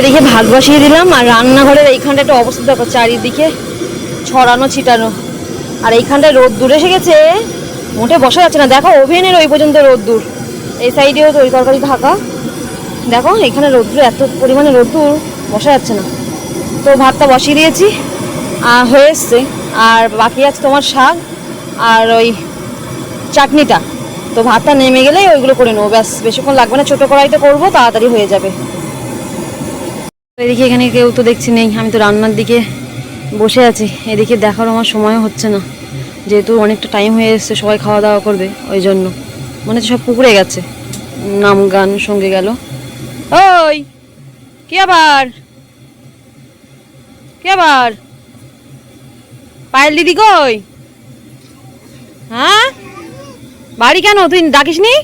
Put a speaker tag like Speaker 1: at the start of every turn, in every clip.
Speaker 1: এদিকে ভাত বসিয়ে দিলাম, আর রান্নাঘরের এইখানটা একটু অবস্থা দেখো, চারিদিকে ছড়ানো, ছিটানো। আর এইখানটায় রোদ দূর এসে গেছে। মোটে বসা যাচ্ছে না। দেখো, ওভেনের ওই পর্যন্ত রোদ দূর এই সাইডেও তরি তরকারি ঢাকা দেখো, এখানে রোদ্দুর, এত পরিমাণে রোদ্দুর, বসা যাচ্ছে না। তো ভাতটা বসিয়ে দিয়েছি, আর হয়ে এসছে। আর বাকি আছে তোমার শাক আর ওই চাটনিটা। তো ভাতটা নেমে গেলেই ওইগুলো করে নেব। ব্যাস, বেশিক্ষণ লাগবে না। ছোটো কড়াইতে করব, তাড়াতাড়ি হয়ে যাবে। এদিকে এখানে কেউ তো দেখছি নেই, আমি তো রান্নার দিকে বসে আছি। এদিকে দেখার আমার সময় হচ্ছে না। যেহেতু অনেকটা টাইম হয়ে এসছে, সবাই খাওয়া দাওয়া করবে ওই জন্য। মনে হচ্ছে সব পুকুরে গেছে। নাম গান সঙ্গে গেল। ওই, কে আবার? কে আবার? পায়েল দিদি কই? হ্যাঁ? বাড়ি কেন? তুই ডাকিস নি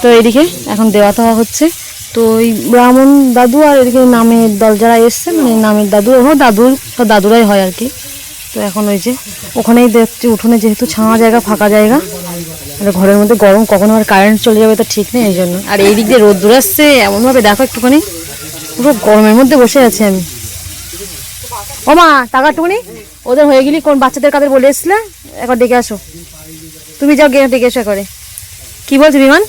Speaker 1: তো এদিকে এখন দেওয়া হচ্ছে। তো ওই ব্রাহ্মণ দাদু আর এদিকে নামের দল যারা এসছে মানে নামের দাদু, ও দাদুর সব দাদুরাই হয় আর কি। তো এখন ওই যে ওখানেই দেখছি উঠোনে যেহেতু ছাওয়া জায়গা, ফাঁকা জায়গা মানে ঘরের মধ্যে গরম, কখনো আর কারেন্ট চলে যাবে তা ঠিক নেই, এই জন্য। আর এই দিক দিয়ে রোদ দূর আসছে, এমনভাবে দেখো একটুখানি, পুরো গরমের মধ্যে বসে আছি আমি। ও মা টাকা একটুখানি, ওদের হয়ে গেলি কোন বাচ্চাদের কাদের বলে এসছিলে? একবার ডেকে আসো। তুমি যাও গিয়ে ডেকে এসো করে কি বলছো বিমান?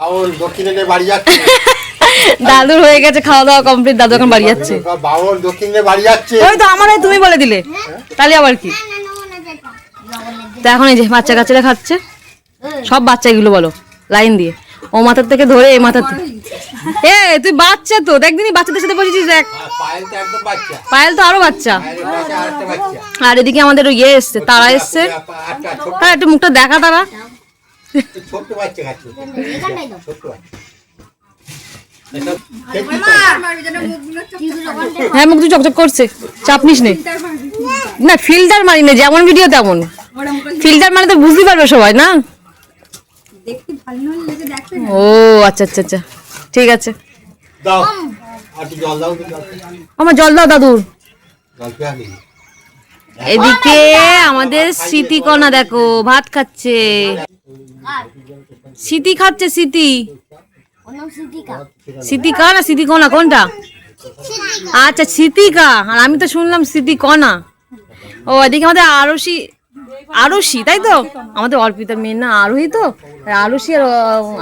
Speaker 2: বাউল দক্ষিণে বাড়ি যাচ্ছে।
Speaker 1: দাদুর হয়ে গেছে খাওয়া দাওয়া কমপ্লিট দাদু এখন বাড়ি যাচ্ছে।
Speaker 2: বাউল দক্ষিণে বাড়ি যাচ্ছে।
Speaker 1: ওই তো আমার তুমি বলে দিলে। তাহলে আবার কি? তো এখন এই যে বাচ্চা কাচ্চারা খাচ্ছে সব বাচ্চা এগুলো বলো লাইন দিয়ে। ও মাথার থেকে ধরে এই মাথার থেকে। এ তুই বাচ্চা তো দেখ দিনই বাচ্চাদের সাথে বসেছিস দেখ।
Speaker 2: পায়েল তো একদম বাচ্চা।
Speaker 1: পায়েল তো আরও বাচ্চা। আর এদিকে আমাদের ইয়ে এসছে তারা এসছে। তারা একটু মুখটা দেখা তারা।
Speaker 2: ছোট্ট বাচ্চা খাচ্ছে ছোট্ট বাচ্চা।
Speaker 1: হ্যাঁ মুখ চকচক করছে। চাপ নিস নে। না ফিল্টার মারি না যেমন ভিডিও তেমন। ফিল্টার মানে তো বুঝতে পারবে সবাই না? ও আচ্ছা আচ্ছা আচ্ছা। ঠিক আছে।
Speaker 2: দাও। আর একটু জল দাও তো জল।
Speaker 1: আমার জল দাও দাদুর। এদিকে আমাদের স্মৃতিকণা দেখো, ভাত খাচ্ছে। স্মৃতি খাচ্ছে স্মৃতি। স্মৃতিকা না স্মৃতিকণা, কোনটা? আচ্ছা স্মৃতিকা। আর আমি তো শুনলাম স্মৃতিকণা। ও, এদিকে আমাদের আরশি আরশি, তাই তো? আমাদের অর্পিতার মেয়ের না আরোহী তো? আর আরশি আর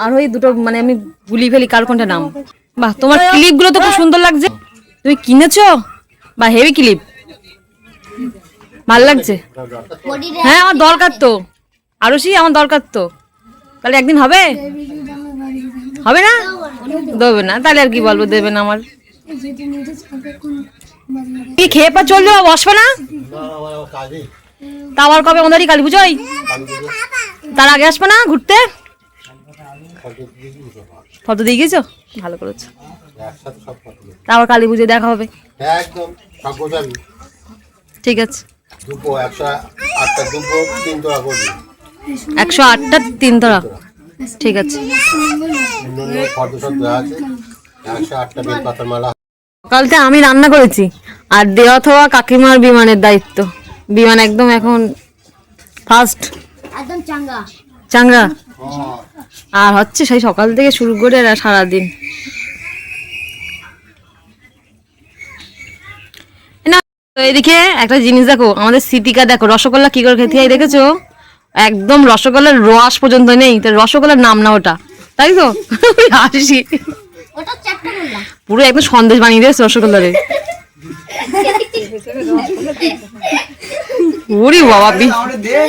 Speaker 1: আরোহী দুটো মানে আমি ভুলি ফেলি কার কোনটা নাম। বাহ, তোমার ক্লিপগুলো তো খুব সুন্দর লাগছে। তুমি কিনেছো? বা হেভি ক্লিপ ভালো লাগছে। হ্যাঁ আমার দরকার তো। আরশি আমার দরকার তো। তাহলে একদিন হবে? হবে না? দেবে না। তাহলে আর কি বলব দেবে না আমার। কি খেয়ে পা চলল? বসবে না। তা আবার কবে? আমাদেরই কালী পুজোয়। তার আগে আসবে না ঘুরতে?
Speaker 2: ফটো দিয়ে
Speaker 1: গেছো? ভালো করেছ। আবার কালী পুজোয় দেখা হবে। ঠিক আছে।
Speaker 2: দুপো একশো আটটা দুপো তিন তোলা করবি।
Speaker 1: একশো আটটা তিন তলা। ঠিক আছে। সকালতে আমি রান্না করেছি আর দেওয়া থাওয়া কাকিমার বিমানের দায়িত্ব। বিমান একদম এখন ফার্স্ট
Speaker 3: একদম চাঙ্গা।
Speaker 1: চাঙ্গা। আর হচ্ছে সেই সকাল থেকে শুরু করে সারাদিন না তো এদিকে একটা জিনিস দেখো আমাদের স্মৃতিকা দেখো রসগোল্লা কি করে খেতে হয় দেখেছ? একদম রসগোল্লার রস পর্যন্ত নেই তো রসগোল্লার নাম না ওটা তাই তো? হাসি। পুরো একদম সন্দেশ বানিয়ে দিয়েছে রসগোল্লারে। ওরে বাবা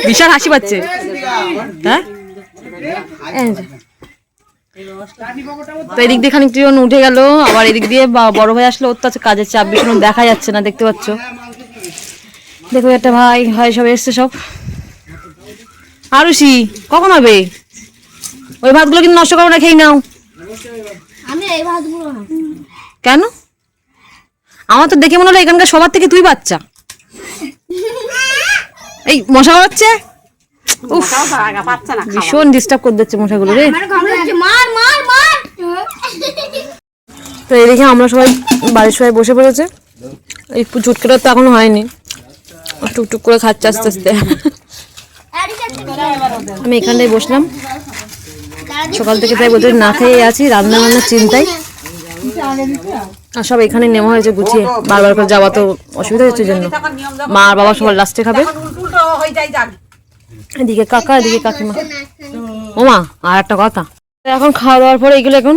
Speaker 1: বিশাল হাসি পাচ্ছে। হ্যাঁ। তো এদিক দিয়ে খানিক জন উঠে গেল আবার এদিক দিয়ে বড় ভাই আসলে ওর তো আছে কাজের চাপ বেশি দেখা যাচ্ছে না দেখতে পাচ্ছ। দেখো একটা ভাই ভাই সব এসছে সব। আরুষি কখন হবে? ওই ভাতগুলো কিন্তু নষ্ট করো না খেয়ে নাও।
Speaker 3: আমি এই ভাতগুলো না।
Speaker 1: কেন? আমার তো দেখে মনে হলো এখানকার সবার থেকে তুই বাচ্চা। এই মশা হচ্ছে ভীষণ ডিস্টার্ব করে দিচ্ছে মশাগুলো রে। তো এই দেখে আমরা সবাই বাড়ির সবাই বসে পড়েছে। এই চুটকেটা তো এখনও হয়নি। টুকটুক করে খাচ্ছে আস্তে আস্তে। আমি এখানটায় বসলাম। সকাল থেকে তাই বলতে না খেয়ে আছি, রান্না বান্নার চিন্তায়। আর সব এখানে নেওয়া হয়েছে গুছিয়ে। বারবার করে যাওয়া তো অসুবিধা হচ্ছে জন্য। মা আর বাবা সবার লাস্টে খাবে। এদিকে কাকা এদিকে কাকিমা। ওমা আর একটা কথা। এখন খাওয়া দাওয়ার পরে এগুলো এখন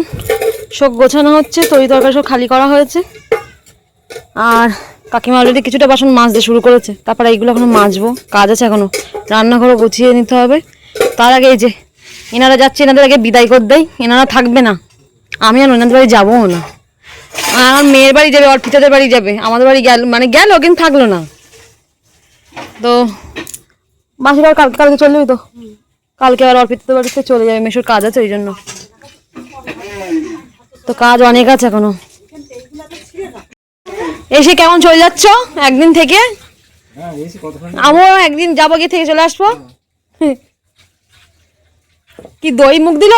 Speaker 1: সব গোছানো হচ্ছে তরি তরকারি সব খালি করা হয়েছে। আর কাকিমা অলরেডি কিছুটা বাসন মাজতে শুরু করেছে। তারপরে এইগুলো এখনও মাজবো কাজ আছে এখনও। রান্নাঘরও গুছিয়ে নিতে হবে। তার আগে এই যে এনারা যাচ্ছে এনাদের আগে বিদায় করে দেয় এনারা থাকবে না। আমি আর ওনাদের বাড়ি যাব না। আর আমার মেয়ের বাড়ি যাবে অর্পিতাদের বাড়ি যাবে। আমাদের বাড়ি গেল মানে গেল কিন্তু থাকল না। তো মাসির আর কালকে কালকে চলে তো। কালকে আবার অর্পিতাদের বাড়িতে চলে যাবে, মেশোর কাজ আছে ওই জন্য। তো কাজ অনেক আছে এখনও। এসে কেমন চলে যাচ্ছ একদিন থেকে? আমিও একদিন যাব গিয়ে থেকে চলে আসব। কি দই মুখ দিল?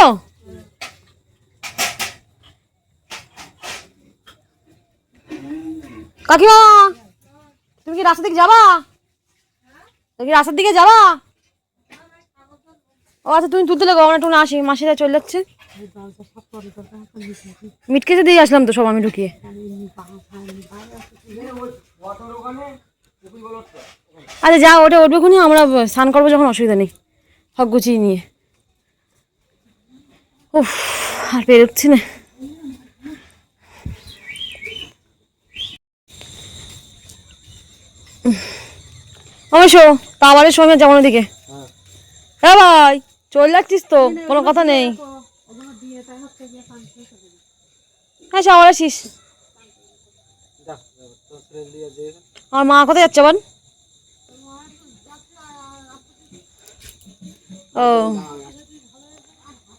Speaker 1: কাকিমা, তুমি কি রাস্তা দিকে যাবা? কি রাস্তার দিকে যাবা? ও আচ্ছা তুমি তুলতে লাগো আমরা না আসি, মাসিরা চলে যাচ্ছে। মিটকেসে দিয়ে আসলাম তো সব আমি ঢুকিয়ে। আচ্ছা যা, ওটা উঠবে খুনি, আমরা স্নান করব যখন, অসুবিধা নেই। সব গুছিয়ে নিয়ে। উফ, আর পেরোচ্ছি না। অবশ্য তা আমাদের সঙ্গে যেমন দিকে হ্যাঁ ভাই চলে যাচ্ছিস তো কোনো কথা নেই। হ্যাঁ সে আমার আসিস আমার মা কোথায় যাচ্ছে আবার ও।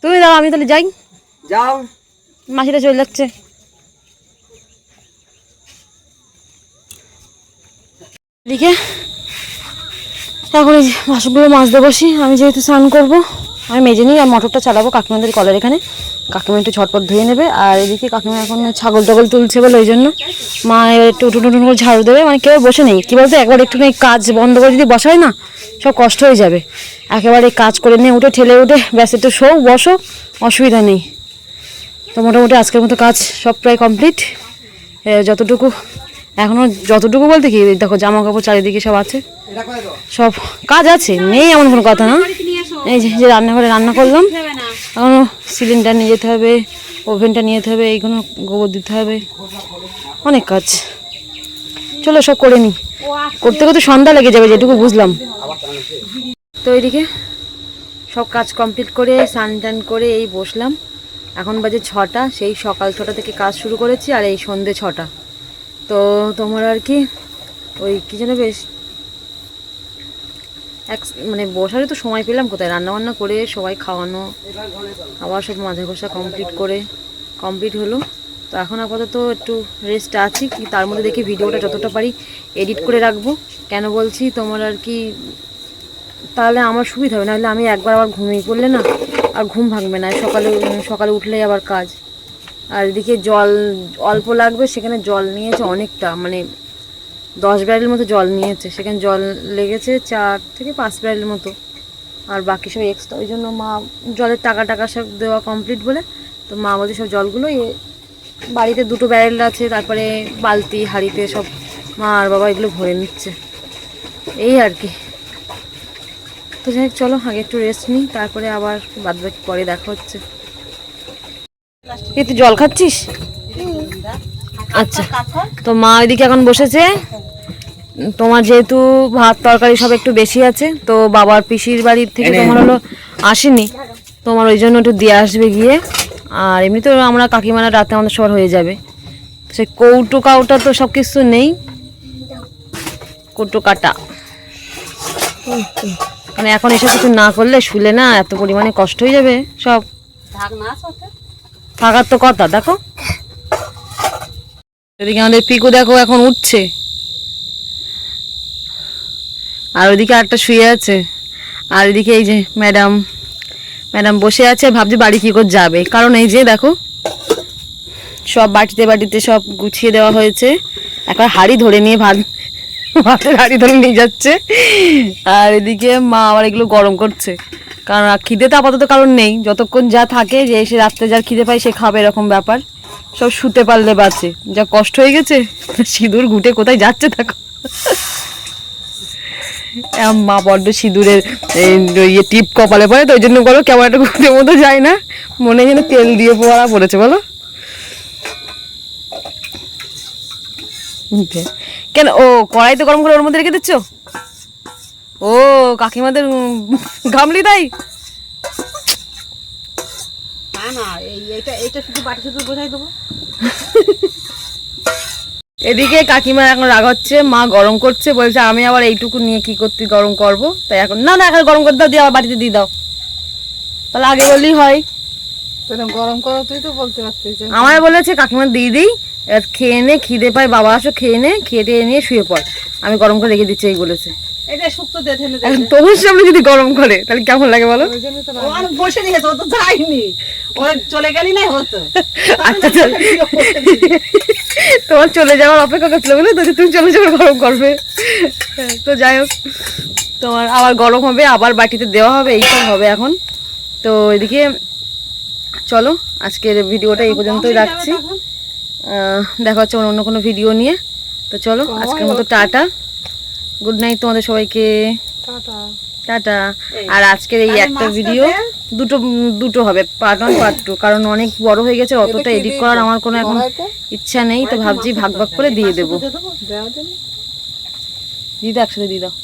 Speaker 1: তুমি দাও আমি তাহলে যাই।
Speaker 4: যাও।
Speaker 1: মাসিটা চলে যাচ্ছে। এদিকে এখন এই বাসনগুলো মাজতে বসি। আমি যেহেতু স্নান করব, আমি মেজে নিই আর মোটরটা চালাবো কাকিমাদের কলের এখানে। কাকিমা একটু ঝটপট ধুয়ে নেবে আর এদিকে কাকিমা এখন ছাগল টাগল তুলছে বলে ওই জন্য। মা এবার একটু উঠুন উঠুন করে ঝাড়ু দেবে মানে কেউ বসে নেই। কী বলতো, একবার একটু কাজ বন্ধ করে যদি বসায় না, সব কষ্ট হয়ে যাবে। একেবারে কাজ করে নিয়ে উঠে, ঠেলে উঠে ব্যাস একটু শো, বসো, অসুবিধা নেই। তো মোটামুটি আজকের মতো কাজ সব প্রায় কমপ্লিট। যতটুকু এখনও যতটুকু বলতে কি দেখো জামা কাপড় চারিদিকে সব আছে। সব কাজ আছে নেই এমন কোনো কথা না। এই যে রান্নাঘরে রান্না করলাম। এখনও সিলিন্ডার নিয়ে যেতে হবে ওভেনটা নিয়ে যেতে হবে এইগুলো গোবর দিতে হবে। অনেক কাজ। চলো সব করে নিই করতে করতে সন্ধ্যা লেগে যাবে যেটুকু বুঝলাম। তো এইদিকে সব কাজ কমপ্লিট করে স্নান টান করে এই বসলাম। এখন বাজে ছটা সেই সকাল ছটা থেকে কাজ শুরু করেছি আর এই সন্ধে ছটা। তো তোমার আর কি, ওই কি যেন বেশ, এক মানে বসারই তো সময় পেলাম কোথায় রান্না বান্না করে সবাই খাওয়ানো, আবার সব মাঝে ঘষা কমপ্লিট করে কমপ্লিট হলো। তো এখন আপাতত একটু রেস্ট আছি, কি তার মধ্যে দেখি ভিডিওটা যতটা পারি এডিট করে রাখব। কেন বলছি, তোমার আর কি, তাহলে আমার সুবিধা হবে, নাহলে আমি একবার আবার ঘুমিয়ে পড়লে না, আর ঘুম ভাঙবে না, সকালে সকালে উঠলেই আবার কাজ। আর এদিকে জল অল্প লাগবে, সেখানে জল নিয়েছে অনেকটা মানে দশ ব্যারেল মতো জল নিয়েছে। সেখানে জল লেগেছে চার থেকে পাঁচ ব্যারেল মতো। আর বাকি সব এক্সট্রা ওই জন্য মা জলের টাকা টাকা সব দেওয়া কমপ্লিট বলে, তো মা বলছে সব জলগুলো বাড়িতে দুটো ব্যারেল আছে, তারপরে বালতি, হাঁড়িতে সব মা আর বাবা এগুলো ভরে নিচ্ছে। এই আর কি। তো যাই চলো আগে একটু রেস্ট নিই, তারপরে আবার বাদ বাকি পরে দেখা হচ্ছে। এই তুই জল খাচ্ছিস? আচ্ছা। তো মা ওইদিকে এখন বসেছে। তোমার যেহেতু ভাত তরকারি সব একটু বেশি আছে তো বাবার পিসির বাড়ির থেকে তোমার হলো আসেনি। তোমার ওই জন্য একটু দিয়ে আসবে গিয়ে। আর এমনি তো আমরা কাকিমারা রাতে আমাদের সবার হয়ে যাবে। সে কৌটো কাউটা তো সব কিছু নেই। কৌটো কাটা। মানে এখন এসব কিছু না করলে শুলে না এত পরিমাণে কষ্ট হয়ে যাবে সব। থাকার তো কথা, দেখো। এদিকে আমাদের পিকু দেখো এখন উঠছে। আর ওইদিকে একটা শুয়ে আছে। আর এদিকে এই যে ম্যাডাম ম্যাডাম বসে আছে, ভাবছি বাড়ি কি করে যাবে। কারণ এই যে দেখো, সব বাটিতে বাটিতে সব গুছিয়ে দেওয়া হয়েছে। একবার হাড়ি ধরে নিয়ে ভাত, ভাতের হাড়ি ধরে নিয়ে যাচ্ছে। আর এদিকে মা আবার এগুলো গরম করছে। কারণ খিদে তো আপাতত কারণ নেই। যতক্ষণ যা থাকে যে এসে রাত্রে যার খিদে পায়, সে খাবে এরকম ব্যাপার। সব শুতে পারলে বাঁচে। যা কষ্ট হয়ে গেছে, সিঁদুর ঘুটে কোথায় যাচ্ছে আম মা, বড্ড সিঁদুরের ইয়ে টিপ কপালে পড়ে, তো ওই জন্য বলো কেমন একটা ঘুরের মতো যায় না। মনে যেন তেল দিয়ে পড়া পড়েছে, বলো। কেন, ও কড়াই তো গরম করে ওর মধ্যে রেখে দিচ্ছ? ও কাকিমাদের গামলি তাই
Speaker 4: না না এই এটা এটা শুধু বাটি শুধু বোঝাই দেবো।
Speaker 1: এদিকে কাকিমা এখন রাগ হচ্ছে মা গরম করছে বলছে আমি আবার এইটুকু নিয়ে কি করতে গরম করব? তাই এখন না না এখন গরম করতে দাও দিয়ে আবার বাড়িতে দিয়ে দাও। তাহলে আগে বললেই হয়।
Speaker 4: গরম করো তুই তো বলতে পারতিস যে
Speaker 1: আমায় বলেছে কাকিমা দিয়ে দিই খেয়ে নে খিদে পায় বাবা আসো খেয়ে নে খেয়ে টেয়ে নিয়ে শুয়ে পড়। আমি গরম করে রেখে দিচ্ছি এই বলেছে।
Speaker 4: এটা শুক্তো দিয়ে ঠেলে
Speaker 1: এখন তোমার সামনে যদি গরম করে তাহলে কেমন লাগে বলো?
Speaker 4: ও আর বসে নিয়েছে ও তো যায়নি। ও চলে গেলি না হতো
Speaker 1: আচ্ছা তোমার চলে যাওয়ার অপেক্ষা করছিল বুঝলে তো তুমি চলে যাওয়ার গরম করবে। হ্যাঁ, তো যাই হোক তোমার আবার গরম হবে আবার বাটিতে দেওয়া হবে এইসব হবে এখন। তো এদিকে চলো আজকের ভিডিওটা এই পর্যন্তই রাখছি। আহ, দেখা হচ্ছে অন্য অন্য কোনো ভিডিও নিয়ে। তো চলো আজকের মতো টাটা। গুড নাইট তোমাদের সবাইকে।
Speaker 4: টাটা।
Speaker 1: আর আজকের এই একটা ভিডিও দুটো দুটো হবে পার্ট ওয়ান পার্ট টু কারণ অনেক বড় হয়ে গেছে অতটা এডিট করার আমার কোনো এখন ইচ্ছা নেই তো ভাবছি ভাগ ভাগ করে দিয়ে
Speaker 4: দেবো।
Speaker 1: দিদা একসাথে দিয়ে দাও।